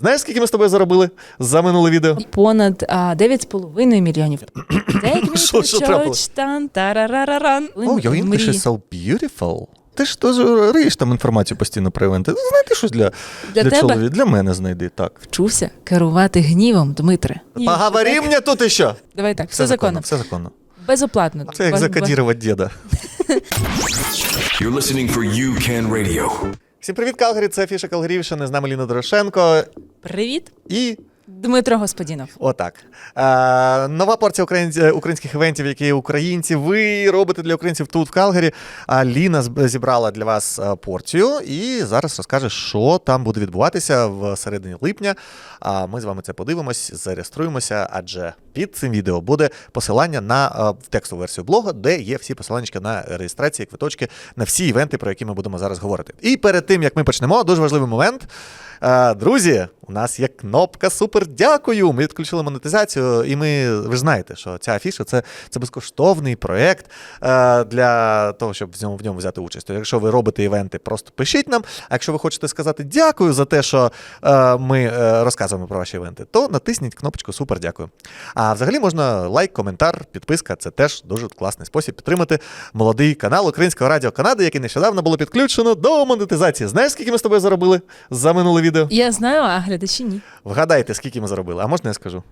Знаєш, скільки ми з тобою заробили за минуле відео? Понад а, 9,5 мільйонів. Що- що трапилось? О, your English is so beautiful. Ти ж теж риєш там інформацію постійно про івенти. Знайди щось для, Для тебе? чоловіка. Для мене знайди, так. Вчуся керувати гнівом, Дмитре. Поговори мені тут іще. Давай так, все, законно. Все законно. Безоплатно. Це як закодірувати діда. You're listening for UCAN Radio. Всім привіт, Калгарі. Це Фіша Калгарівщини. З нами Ліна Дорошенко. Привіт, І Дмитро Господінов. Отак. Е, нова порція україн- українських івентів, які українці ви робите для українців тут в Калгарі. А Ліна зібрала для вас е, порцію і зараз розкаже, що там буде відбуватися в середині липня. А ми з вами це подивимось, зареєструємося, адже під цим відео буде посилання на е, текстову версію блога, де є всі посилання на реєстрації, квиточки на всі івенти, про які ми будемо зараз говорити. І перед тим як ми почнемо, дуже важливий момент. Е, Друзі, у нас є кнопка Супер дякую. Ми відключили монетизацію, і ми ви ж знаєте, що ця афіша це, це безкоштовний проєкт е, для того, щоб в ньому в ньому взяти участь. То якщо ви робите івенти, просто пишіть нам. А якщо ви хочете сказати дякую за те, що е, ми розказуємо про ваші івенти, то натисніть кнопочку Супер дякую. А взагалі можна лайк, коментар, підписка. Це теж дуже класний спосіб підтримати молодий канал Українського радіо Канади, який нещодавно було підключено до монетизації. Знаєш, скільки ми з тобою заробили за минуле відео? Я знаю, а глядачі ні. Вгадайте, скільки ми заробили. А можна я скажу?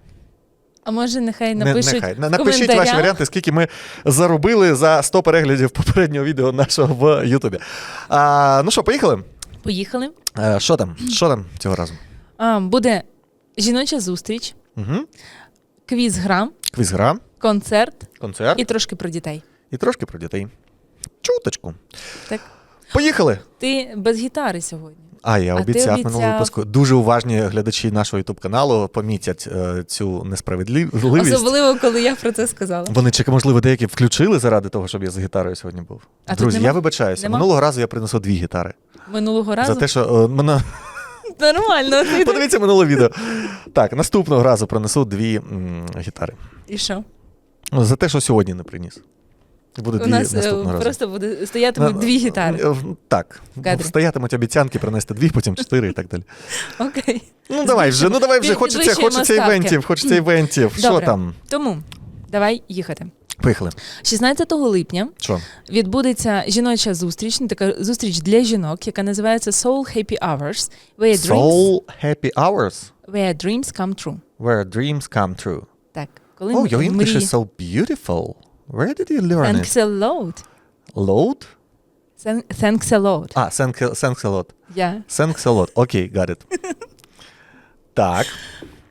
А може, нехай Не- нехай. Напишіть ваші варіанти, скільки ми заробили за 100 переглядів попереднього відео нашого в Ютубі. А, ну що, поїхали? Поїхали. Е, що там? Що там цього разу? А, буде жіноча зустріч, Угу. квіз-гра, Квізгра, концерт концерт і і... трошки про дітей. І трошки про дітей. Чуточку. Так. Поїхали! Ти без гітари сьогодні. А, я А обіцяв обіцяв. минулого випуску. Дуже уважні глядачі нашого Ютуб каналу помітять е, цю несправедливість. Особливо, коли я про це сказала. Вони чи можливо деякі включили заради того, щоб я з гітарою сьогодні був. А Друзі, я вибачаюся. Нема? Минулого разу я принесу дві гітари. Минулого разу За те, що е, мене нормально. подивіться минуле відео. Так, наступного разу принесу дві м, гітари. І що? За те, що сьогодні не приніс. Буде У нас е, разу. просто буде стоятимуть дві гітари. Е, Так, кадрі. стоятимуть обіцянки принести дві, потім чотири і так далі. Окей. Ну давай вже, ну давай вже, хочеться, хочеться івентів, хочеться івентів. Що Добре. там? Тому давай їхати. Поїхали. 16 липня Що? відбудеться жіноча зустріч, ну, така зустріч для жінок, яка називається Soul Happy Hours, where dreams, Soul Happy Hours, where dreams come true. where dreams come true. Так, коли Oh, your English мрії... is so beautiful. Where did you learn it? Thanks a lot. Load? Thank- Thanks a lot. А, thank, thanks a lot. Yeah. Thanks a lot. Окей, got it. Так,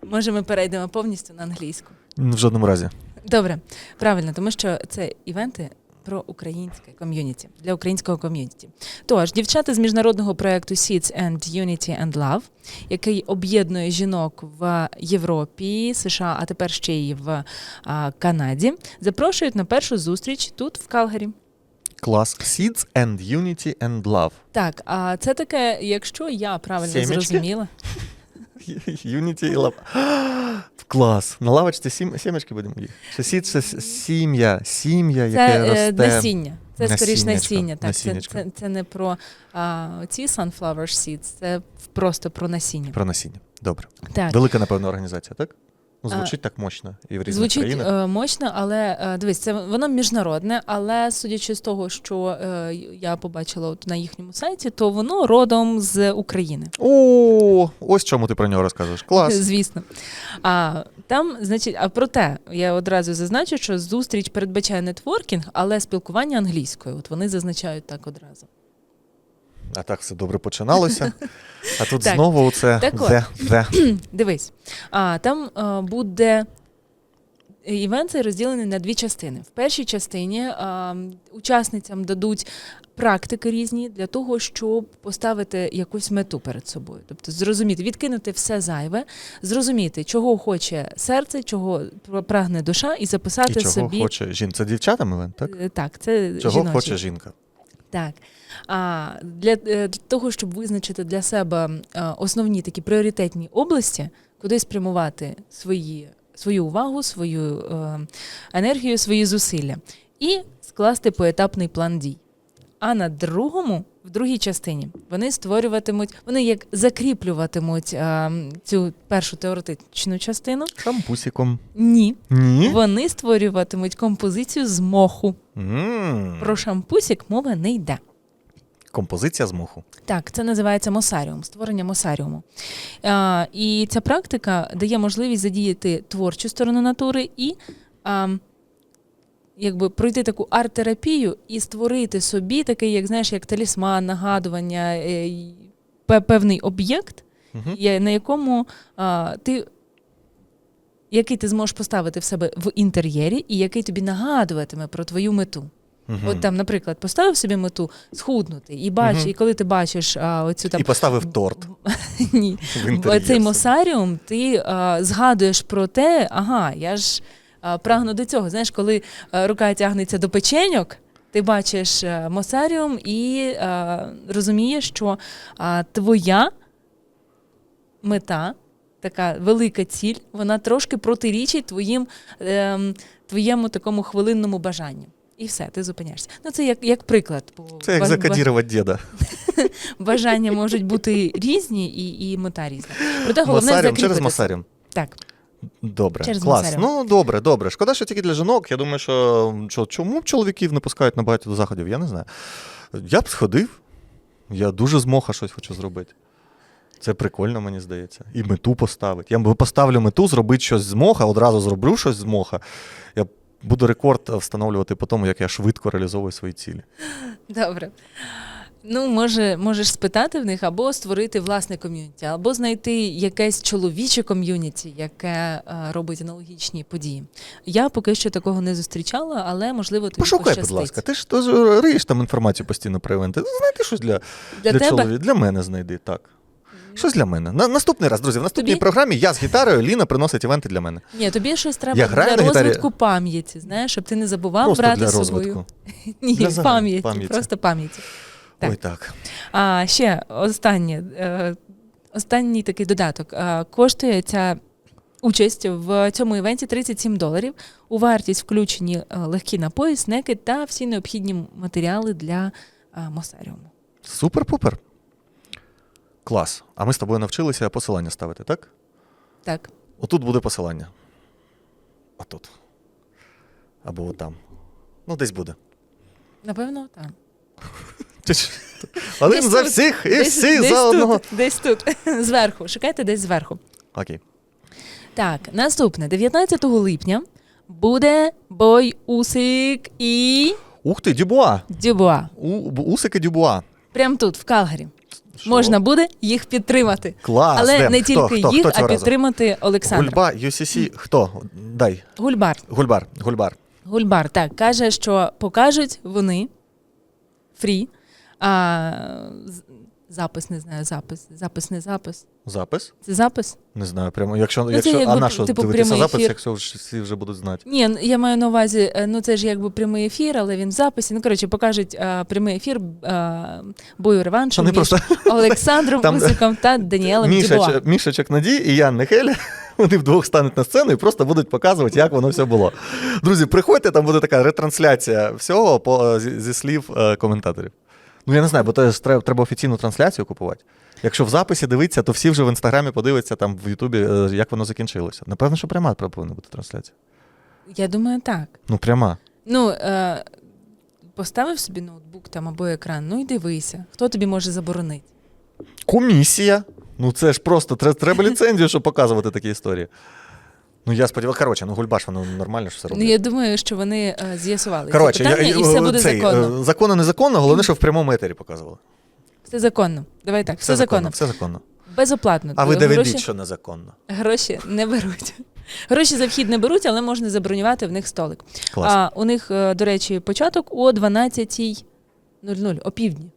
Може, ми перейдемо повністю на англійську. в жодному разі. Добре, правильно, тому що це івенти про українське ком'юніті для українського ком'юніті. Тож, дівчата з міжнародного проекту Seeds and Unity and Love, який об'єднує жінок в Європі, США, а тепер ще й в Канаді, запрошують на першу зустріч тут, в Калгарі. Клас. Seeds and Unity and Love. Так, а це таке, якщо я правильно Сімечки? зрозуміла, Unity і Love. Клас. На лавочці сім, сімечки будемо їх. Чи seeds, це сім'я, сім'я, яке це, росте. насіння. Це скоріш насіння. Так, це, це, це не про а, ці sunflower seeds, це просто про насіння. Про насіння. Добре. Так. Велика, напевно, організація, так? Ну, звучить так мощно і в різних Звучить країнах. е, мощно, але е, дивись, це воно міжнародне, але судячи з того, що е, я побачила от на їхньому сайті, то воно родом з України. О, ось чому ти про нього розказуєш. Клас. Звісно. А там, значить, а проте я одразу зазначу, що зустріч передбачає нетворкінг, але спілкування англійською. От вони зазначають так одразу. А так все добре починалося. А тут Так. знову це Так от. the, the. Дивись, а там е, буде. Івент цей розділений на дві частини. В першій частині а, учасницям дадуть практики різні для того, щоб поставити якусь мету перед собою. Тобто зрозуміти, відкинути все зайве, зрозуміти, чого хоче серце, чого прагне душа, і записати І чого собі хоче жінка. Це дівчатам івент, так? Е, так, це Чого жіночий. хоче жінка? Так. А для, е, для того, щоб визначити для себе е, основні такі пріоритетні області, куди спрямувати свої, свою увагу, свою е, енергію, свої зусилля, і скласти поетапний план дій. А на другому в другій частині вони створюватимуть, вони як закріплюватимуть а, цю першу теоретичну частину. Шампусиком. Ні, Ні. вони створюватимуть композицію з моху. М. Про шампусік мова не йде. Композиція з моху. Так, це називається мосаріум, створення мосаріуму. А, і ця практика дає можливість задіяти творчу сторону натури і а, якби пройти таку арт-терапію і створити собі такий, як знаєш, як талісман, нагадування, е, певний об'єкт, я- на якому а, ти. Який ти зможеш поставити в себе в інтер'єрі, і який тобі нагадуватиме про твою мету. Мгм. От там, наприклад, поставив собі мету схуднути, і бач, Мгм. і коли ти бачиш а, оцю там І поставив торт ні, цей мосаріум, ти а, згадуєш про те, ага, я ж прагну до цього. Знаєш, коли рука тягнеться до печеньок, ти бачиш мосаріум і а, розумієш, що а, твоя мета. Така велика ціль, вона трошки протирічить твоїм, ем, твоєму такому хвилинному бажанню. І все, ти зупиняєшся. Ну, це як, як приклад. бо Це як закодірувати діда. бажання можуть бути різні і, і мета різна. Проте головне Мосарем через закріпити. Так, Добре, Через клас. Ну добре, добре. Шкода, що тільки для жінок. Я думаю, що, чому чоловіків не пускають на багато заходів, я не знаю. Я б сходив. Я дуже з моха щось хочу зробити. Це прикольно, мені здається. І мету поставити. Я поставлю мету, зробити щось з моха, одразу зроблю щось з моха. Я буду рекорд встановлювати по тому, як я швидко реалізовую свої цілі. добре. Ну, може, можеш спитати в них або створити власне ком'юніті, або знайти якесь чоловіче ком'юніті, яке е, робить аналогічні події. Я поки що такого не зустрічала, але можливо тобі Пошукай, будь ласка. Ти ж теж риєш там інформацію постійно про івенти. Знайди щось для, Для, для тебе чоловіка. Для мене знайди, так. Щось для мене. На, наступний раз, друзі, в наступній Тобі? програмі я з гітарою, Ліна приносить івенти для мене. ні, тобі щось треба Я для розвитку пам'яті, знаєш, щоб ти не забував Просто брати для з собою. Ні, Для пам'яті, пам'яті. просто пам'яті. Так. Ой, так. А ще останнє, е, останній такий додаток. Е, Коштує ця участь в цьому івенті 37 доларів. У вартість включені е, легкі напої, снеки та всі необхідні матеріали для мосаріуму. Супер-пупер. Клас. А ми з тобою навчилися посилання ставити, так? Так. Отут буде посилання. Отут. Або отам. Ну, десь буде. Напевно, так. Один Десь за тут. всіх і Десь- всі десь за тут, одного. Десь тут. Зверху. Шукайте десь зверху. Окей. Так, наступне, 19 липня буде бой Усик і Ух ти, Дюбуа. Дюбуа. У, б- усики Дюбуа. Прямо тут, в Калгарі. Що? Можна буде їх підтримати. Клас. Але Де? не Хто? тільки Хто? їх, Хто а цього разу? підтримати Олександра. Гульба, UCC, хто? Дай. Гульбар. Гульбар, Гульбар. Гульбар, так, каже, що покажуть вони фрі. А, запис, не знаю, запис. Запис, не запис. Запис? Це запис? Не знаю, прямо. Якщо, це якщо, а якби, на що типу, дивитися запис, ефір. якщо вже всі вже будуть знати? Ні, я маю на увазі, е, ну це ж якби прямий ефір, але він в записі. Ну, коротше, покажуть а, прямий ефір а, бою реваншу між просто Олександром Там- Усиком та Даніелем Дюбуа. Міша, Мішечок Надій і Ян Нехель. Вони вдвох стануть на сцену і просто будуть показувати, як воно все було. Друзі, приходьте, там буде така ретрансляція всього по, зі, зі слів е, коментаторів. Ну я не знаю, бо то треба, офіційну трансляцію купувати. Якщо в записі дивитися, то всі вже в інстаграмі подивляться там в Ютубі, е, як воно закінчилося. Напевно, що пряма повинна бути трансляція. Я думаю, так. Ну, пряма. Ну, е, поставив собі ноутбук там або екран, ну і дивися, хто тобі може заборонити. Комісія. Ну це ж просто треба ліцензію, щоб показувати такі історії. Ну, я сподіваюся, коротше, ну Гульбаш, воно нормально ж все Ну, я думаю, що вони е, з'ясували Коротше, ці питання, я- і все буде цей, законно. е, Законно, незаконно, головне, що в прямому етері показували. Все законно. Давай так, все, законно. Все законно. Безоплатно. А ви Е, доведіть, гроші, що незаконно. гроші не беруть. Гроші за вхід не беруть, але можна забронювати в них столик. Клас. А у них, е, до речі, початок о 12.00, о півдні.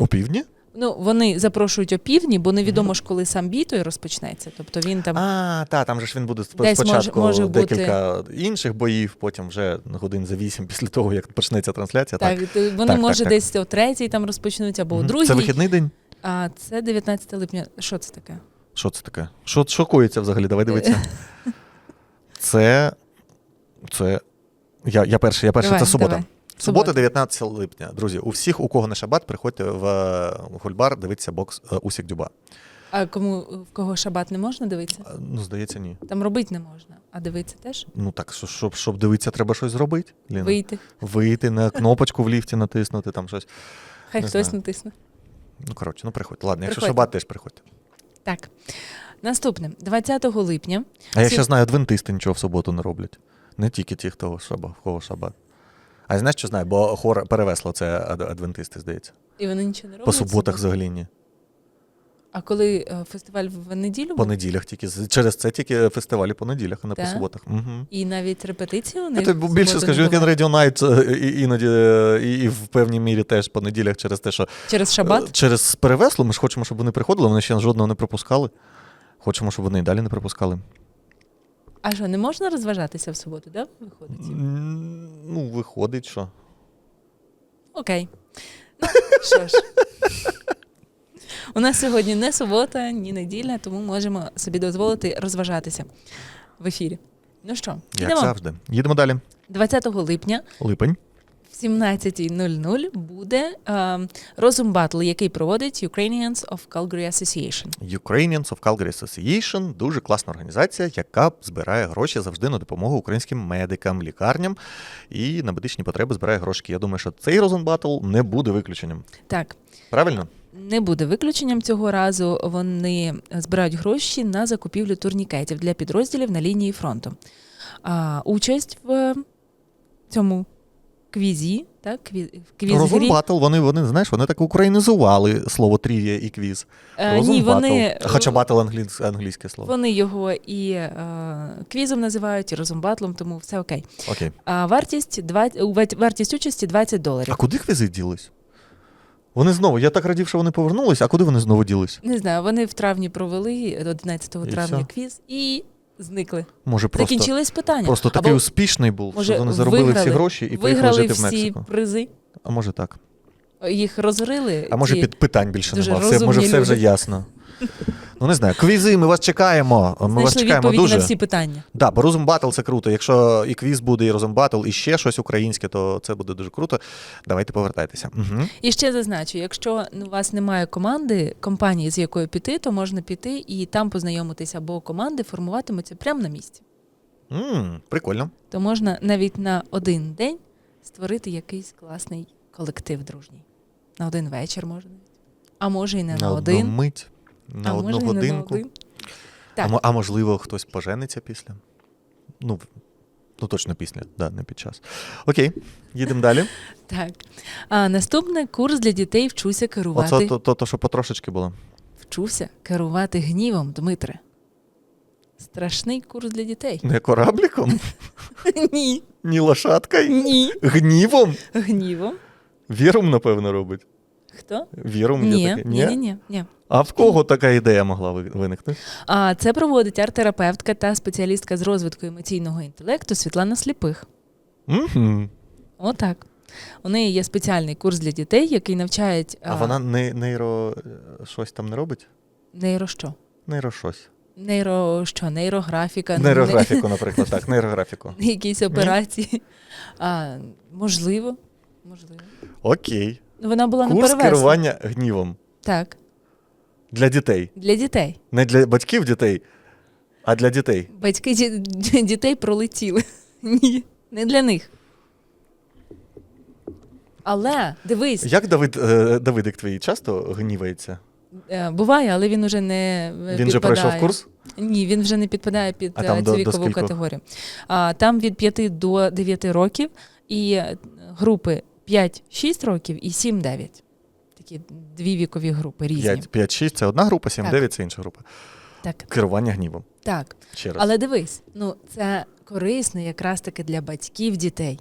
У півдні? Ну, вони запрошують о півдні, бо невідомо ж, коли сам бій той розпочнеться. Тобто він там А, та, там же ж він буде Десь спочатку може- може бути. декілька інших боїв, потім вже годин за вісім після того, як почнеться трансляція. так, Так. вони Так, може так, так. десь о третій там розпочнуться, або о Мгм. другій. Це вихідний день? А це 19 липня. Що це таке? Що це таке? Що, коїться взагалі? Давай дивитися. Це. Це. Я, я перший, я перший, Давай, це субота. давай. Субота, Субота. 19 липня. Друзі, у всіх, у кого не шабат, приходьте в е, Гульбар, дивитися бокс е, Усік Дюба. А кому в кого шабат не можна дивитися? Е, Ну, здається, ні. Там робити не можна, а дивитися теж Ну так, що- щоб, щоб дивитися, треба щось зробити. Ліна. вийти. Вийти на кнопочку в ліфті натиснути, там щось. Хай Не хтось знаю. натисне. Ну, коротше, ну приходьте. Ладно, якщо шабат, теж приходьте. Так. Наступне, 20 липня. А я ще знаю, адвентисти нічого в суботу не роблять. Не тільки ті, хто шаба, в кого шабат. А знаєш, що знаю? Бо хор перевесло це адвентисти, здається. І вони нічого не роблять. По суботах взагалі ні. А коли е, фестиваль в неділю? По неділях тільки. Через це тільки фестивалі по неділях, а не по суботах. Угу. І навіть репетиції у Я тобі більше скажу, Weekend? Radio Night е, іноді е, і, і в певній мірі теж по неділях через те, що Через шабат? через перевесло ми ж хочемо, щоб вони приходили, вони ще жодного не пропускали. Хочемо, щоб вони і далі не пропускали. А що, не можна розважатися в суботу, да? Виходить? Ну, виходить, що. Окей. Ну, що ж. У нас сьогодні не субота, ні неділя, тому можемо собі дозволити розважатися в ефірі. Ну що, Як йдемо. завжди. Їдемо далі. 20 липня Липень. В 17.00 буде е, розум батл, який проводить Ukrainians of Calgary Association. Ukrainians of Calgary Association дуже класна організація, яка збирає гроші завжди на допомогу українським медикам, лікарням і на медичні потреби збирає грошки. Я думаю, що цей Розенбатл не буде виключенням. Так, Правильно? не буде виключенням цього разу. Вони збирають гроші на закупівлю турнікетів для підрозділів на лінії фронту. А, участь в цьому квізі, так, кві- в квіз-грі. Розенбатл, вони, вони, знаєш, вони так українізували слово трівія і квіз. Е, ні, Розенбатл. вони, Хоча батл англійсь, англійське слово. вони його і е, квізом називають, і розумбатлом, тому все окей. Окей. А вартість, 20, у- вартість участі 20 доларів. А куди квізи ділись? Вони знову, я так радів, що вони повернулись, а куди вони знову ділись? Не знаю, вони в травні провели 11 І травня все? квіз і зникли. Може, просто, Закінчились питання. просто такий Або, успішний був, може, що вони заробили виграли- всі гроші і поїхали виграли жити в всі Мексику. призи, А може так. їх розрили. А може ці- під питань більше дуже немає. Все, може, розумні все вже люди. ясно. Ну не знаю, квізи, ми вас чекаємо. Ми вас чекаємо відповіді дуже. на всі питання. Да, бо Розум Батл це круто. Якщо і квіз буде, і Розум Батл, і ще щось українське, то це буде дуже круто. Давайте повертайтеся. Угу. І ще зазначу, якщо у вас немає команди, компанії, з якою піти, то можна піти і там познайомитися, бо команди формуватимуться прямо на місці. м прикольно. То можна навіть на один день створити якийсь класний колектив дружній. На один вечір можна. А може і не на, одну один, мить, на а одну може і не на один. А, а можливо, хтось пожениться після. Ну, ну точно після, да, не під час. Окей, їдемо далі. Так. А наступне курс для дітей вчуся керувати. Оце то, то, то, що потрошечки було. Вчуся керувати гнівом, Дмитре. Страшний курс для дітей. Не корабліком, Ні. ні лошадкою, Ні. гнівом. Гнівом. Вірум, напевно, робить. Хто? Вірум є Ні, таке. ні, ні, ні, ні. А в кого така ідея могла виникнути? А це проводить арт-терапевтка та спеціалістка з розвитку емоційного інтелекту Світлана Сліпих. Угу. Отак. У неї є спеціальний курс для дітей, який навчають А вона не, нейро е, щось там не робить? нейро що? Нейро щось. Нейро що? Нейрографіка, Нейрографіку, наприклад, так, нейрографіку. якісь операції. А, можливо. Можливо. Окей. Вона була Курс перевесла. керування гнівом Так, для дітей. для дітей. Не для батьків дітей, а для дітей. Батьки ді- дітей пролетіли. Ні, не для них. Але дивись, Як Давид, е, Давидик твій часто гнівається? е, буває, але він уже не е, Він же пройшов курс? Ні, він вже не підпадає під А е, там цю до- до вікову скількох? категорію. А, там від 5 до 9 років і е, групи 5-6 років і 7-9. Такі дві вікові групи різні. 5, 5, 6 це одна група, 7, Так. 9 це інша група. Так, Керування гнівом. так. Ще раз. Але дивись, ну це корисно якраз таки для батьків дітей.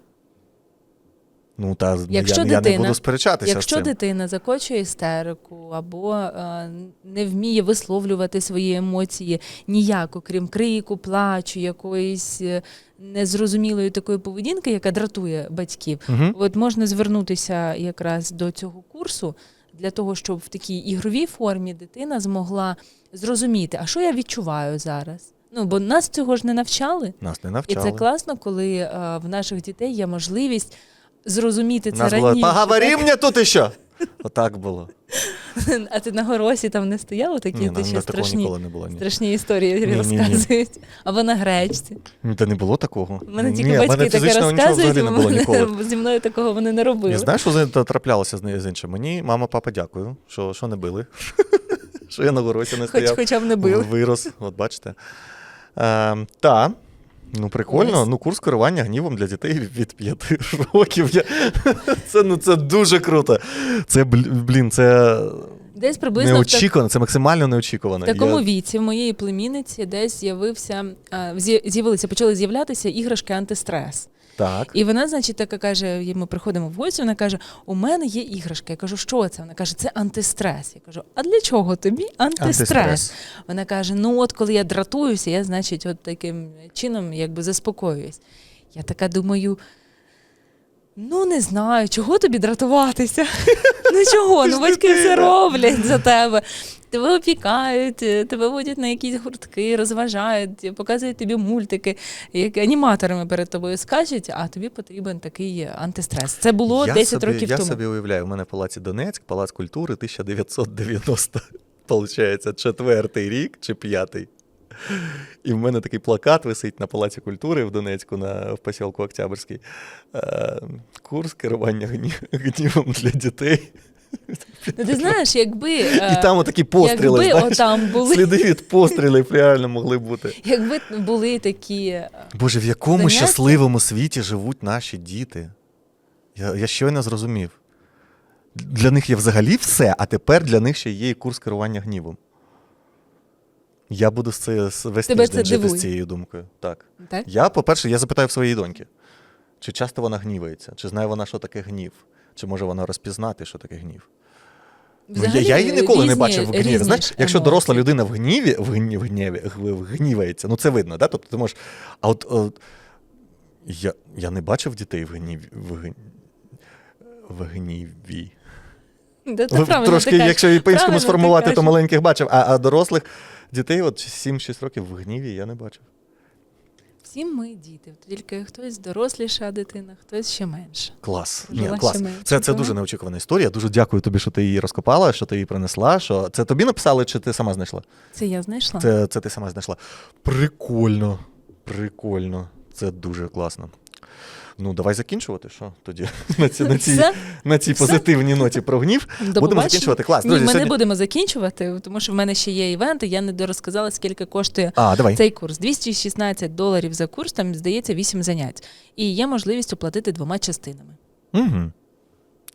Ну, та Якщо я, я не буду сперечатися з Якщо цим. дитина закочує істерику або е, не вміє висловлювати свої емоції ніяк, окрім крику, плачу, якоїсь е, незрозумілої такої поведінки, яка дратує батьків, Угу. от можна звернутися якраз до цього курсу для того, щоб в такій ігровій формі дитина змогла зрозуміти, а що я відчуваю зараз. Ну, бо нас цього ж не навчали. Нас не навчали. І це класно, коли е, в наших дітей є можливість зрозуміти це нас було раніше. поговори мені тут іще. Отак було. А ти на горосі там не стояв, такі Ні, ти ще страшні, не було. Ні. страшні історії Ні-ні-ні. розказують. Або на гречці. Ні, Та не було такого. У мене Ні, тільки в мене батьки таке фізичного нічого розказують, взагалі не було мене- зі мною такого вони не робили. Я знаєш, що з- та- траплялося з нею з іншим? Мені мама, папа, дякую, що, що не били. що я на горосі не Хоч, стояв. хоча б не били. Вирос, от бачите. Е, та. Ну, прикольно. Ось. Ну, курс керування гнівом для дітей від 5 років. Я... Це, ну, це дуже круто. Це, блін, це Десь приблизно неочікувано, так, це максимально неочікувано. в такому Я- віці в моєї племінниці десь з'явився, з'явилися, почали з'являтися іграшки антистрес. Так. І вона, значить, така каже: ми приходимо в гості, вона каже: У мене є іграшка. Я кажу, що це? Вона каже, це антистрес. Я кажу, а для чого тобі антистрес? Антистрес. Вона каже: ну от коли я дратуюся, я, значить, от таким чином якби заспокоююсь. Я така думаю. Ну, не знаю, чого тобі дратуватися? Ну чого? Ну батьки все роблять за тебе. Тебе опікають, тебе водять на якісь гуртки, розважають, показують тобі мультики, як аніматорами перед тобою скачуть, а тобі потрібен такий антистрес. Це було я 10 собі, років я тому. собі уявляю, у мене в Палаці Донецьк, Палац культури 1990, получається, четвертий рік чи п'ятий. І в мене такий плакат висить на Палаці культури в Донецьку, на, в посілку Октябрьський. Е, курс керування гнівом для дітей. Ну, ти знаєш, якби, І е, там отакі постріли, якби знаєш, отам були, сліди від пострілів реально могли бути. якби були такі. е, Боже, в якому Заняття? щасливому світі живуть наші діти? Я, я щойно зрозумів. Для них є взагалі все, а тепер для них ще є і курс керування гнівом. Я буду з весь Тебе тиждень це жити з цією думкою. Так. Так? Я, по-перше, я запитаю в своєї доньки, чи часто вона гнівається, чи знає вона, що таке гнів, чи може вона розпізнати, що таке гнів. Ну, я, я її ніколи не бачив в гніві. Знаєш, якщо доросла людина в гніві, в гніві, в гніві, гв- гнівається, ну це видно, да? тобто ти можеш. А от, от я, я не бачив дітей в гніві. В, гн- в гніві. Да, це Ви правильно Трошки, ти кажеш. якщо і по-іншому Правильно ти сформувати, то кажеш. маленьких бачив, а, а дорослих дітей, от 7-6 років в гніві я не бачив. Всі ми діти, тільки хтось доросліша дитина, хтось ще менше. Клас. Ні, клас. ще менше, Це, це дуже неочікувана історія. Дуже дякую тобі, що ти її розкопала, що ти її принесла. Що... Це тобі написали, чи ти сама знайшла? Це я знайшла. Це, це ти сама знайшла. Прикольно. Прикольно. Це дуже класно. Ну, давай закінчувати. Що тоді? На цій, на цій, на цій позитивній ноті про гнів. До Будемо закінчувати. Клас. Ні, Друзі, ми не будемо закінчувати, тому що в мене ще є івенти. Я не дорозказала, скільки коштує А, давай. цей курс. 216 доларів за курс, там здається 8 занять. І є можливість оплатити двома частинами. Угу.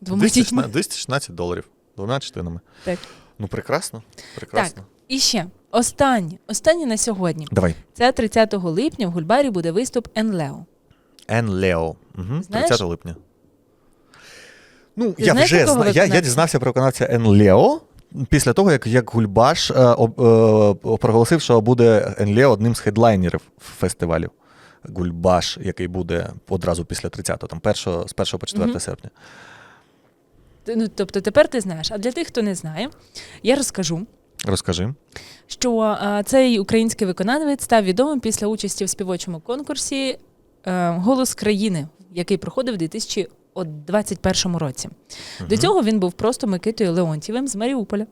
Двома 216, 216 доларів. Двома частинами. Так. Ну, прекрасно. Прекрасно. І ще останнє, останнє на сьогодні. Давай. Це 30 липня в Гульбарі буде виступ Енлео. Ен Лео. Угу. 30 липня. Ну, Ти я знаєш вже зна... я, я виконавця? дізнався про виконавця Ен Лео після того, як, як Гульбаш е, об, е, проголосив, що буде Ен Лео одним з хедлайнерів фестивалю. Гульбаш, який буде одразу після 30-го, там першого, з 1 по 4 Мгм. серпня. Ну, тобто тепер ти знаєш. А для тих, хто не знає, я розкажу. Розкажи. що а, цей український виконавець став відомим після участі в співочому конкурсі е, Голос країни, який проходив у 2021 році. До цього він був просто Микитою Леонтьєвим з Маріуполя,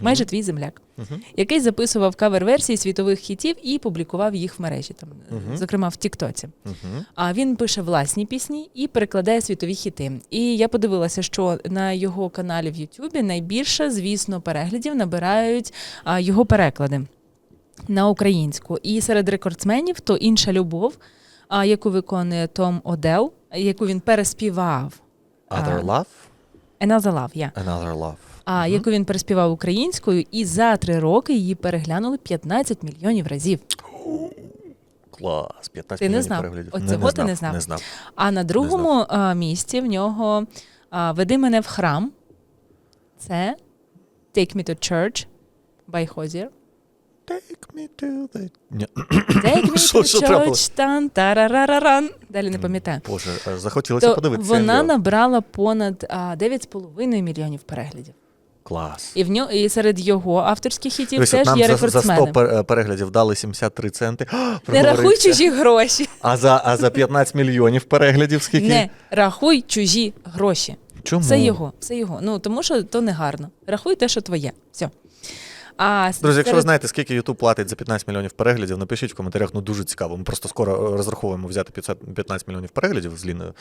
майже твій земляк, Мгм. який записував кавер-версії світових хітів і публікував їх в мережі, там, е, Мгм. зокрема в Тіктоці. Мгм. А він пише власні пісні і перекладає світові хіти. І я подивилася, що на його каналі в Ютубі найбільше, звісно, переглядів набирають а, його переклади на українську. І серед рекордсменів то інша любов, яку виконує Том Одел, яку він переспівав. Other love, Another Love, я. another love. А яку він переспівав українською, і за три роки її переглянули 15 мільйонів разів. Клас, 15 Ти не мільйонів знав? переглядів. От Не- цього не ти не знав? Не знав. А на другому а, місці в нього а, Веди мене в храм. Це Take Me to Church by Hozier. Take me to the... Ні. Take me Що- to що church, тан, тарарараран. Далі не пам'ятаю. Боже, аж захотілося То подивитися. вона Лео. набрала понад а, 9,5 мільйонів переглядів. Клас. І в нього і серед його авторських хітів Дивись, от теж нам є за, за 100 рекордсмени. пер- е, переглядів дали 73 центи. А, Не рахуй чужі гроші. А за, а за 15 мільйонів переглядів скільки? Не рахуй чужі гроші. Чому? Все його, все його. Ну тому що то не гарно. Рахуй те, що твоє. Все. А Друзі, якщо ви знаєте, скільки YouTube платить за 15 мільйонів переглядів, напишіть в коментарях, ну дуже цікаво. Ми просто скоро е, розраховуємо взяти 15 мільйонів переглядів з Ліною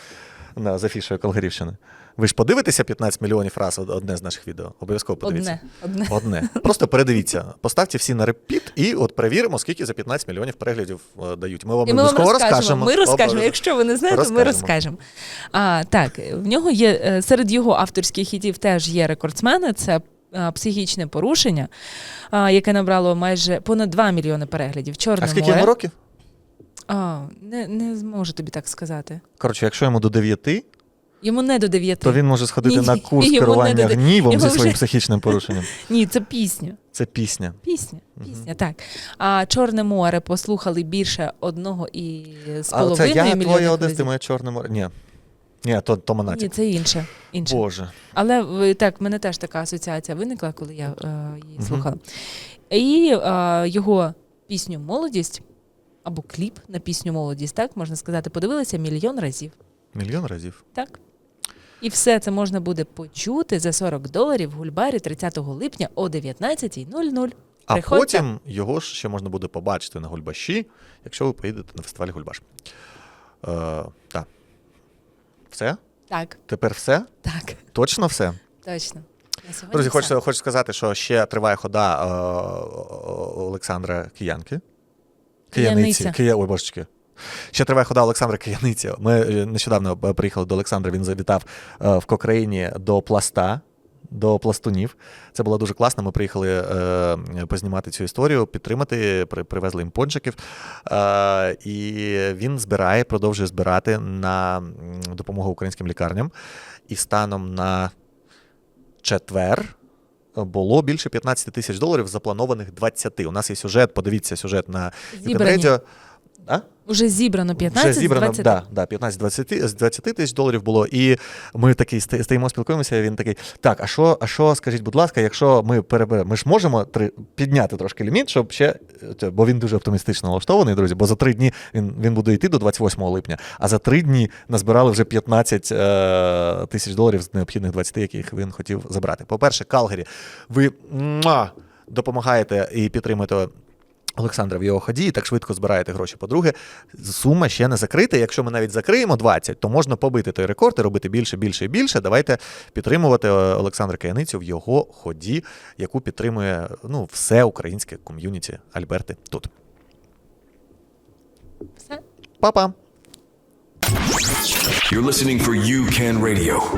на з афішою Калгарівщини. Ви ж подивитеся 15 мільйонів раз одне з наших відео? Обов'язково подивіться. одне, одне. Одне. Просто передивіться. Поставте всі на репіт і от перевіримо, скільки за 15 мільйонів переглядів е, дають. Ми вам обов'язково розкажемо. розкажемо. Ми розкажемо. Якщо ви не знаєте, ми Розкажемо. розкажемо. А, так, в нього є е, серед його авторських хітів теж є рекордсмени. Це психічне порушення, яке набрало майже понад 2 мільйони переглядів. Чорне А скільки море. йому років? А, не, не зможу тобі так сказати. Коротше, якщо йому до 9, Йому не до 9. то він може сходити Ні, на курс не керування дода- гнівом зі своїм вже- психічним порушенням. Ні, це пісня. Це пісня. Пісня, пісня, так. А Чорне море послухали більше одного і з А половиною це я твоє Одес, ти моє чорне море. Ні. Ні, то, то Ні, це інше. інше. Боже. Але так, в мене теж така асоціація виникла, коли я е, її слухала. І е, його пісню Молодість або кліп на пісню Молодість, так можна сказати, подивилися мільйон разів. Мільйон разів. Так. І все це можна буде почути за 40 доларів в гульбарі 30 липня о 19.00. А Приходьте. потім його ж ще можна буде побачити на Гульбаші, якщо ви поїдете на фестиваль Гульбаш. Е, так. Все? Так, Тепер все? так, Точно все? точно. На сьогодні Друзі, все. хочу, хочу сказати, що ще триває хода е, Олександра Киянки. Кияниці. Кияниця. Кия... Ой, божечки. Ще триває хода Олександра Кияниці. Ми е, нещодавно е, приїхали до Олександра, він завітав е, в Кокраїні до пласта. До пластунів. Це було дуже класно. Ми приїхали е, познімати цю історію, підтримати, при, привезли їм пончиків. Е, і він збирає, продовжує збирати на допомогу українським лікарням. І станом на четвер було більше 15 тисяч доларів, запланованих 20. У нас є сюжет, подивіться сюжет на Зібрані. А? Уже зібрано 15 Вже зібрано, 20. да, да, 15-20 з 20 тисяч доларів було. І ми такі сте- стоїмо, спілкуємося. і Він такий: так, а що, а що, скажіть, будь ласка, якщо ми переберемо, ми ж можемо три, підняти трошки ліміт, щоб ще. Бо він дуже оптимістично налаштований, друзі. Бо за три дні він, він буде йти до 28 липня, а за три дні назбирали вже 15 е, тисяч доларів з необхідних 20, яких він хотів забрати. По-перше, Калгарі, ви допомагаєте і підтримуєте. Олександра в його ході і так швидко збираєте гроші. По-друге, сума ще не закрита. Якщо ми навіть закриємо 20, то можна побити той рекорд і робити більше, більше і більше. Давайте підтримувати е, Олександра Каяницю в його ході, яку підтримує ну, все українське ком'юніті Альберти тут. Все. Па-па! You're listening for UCAN Radio.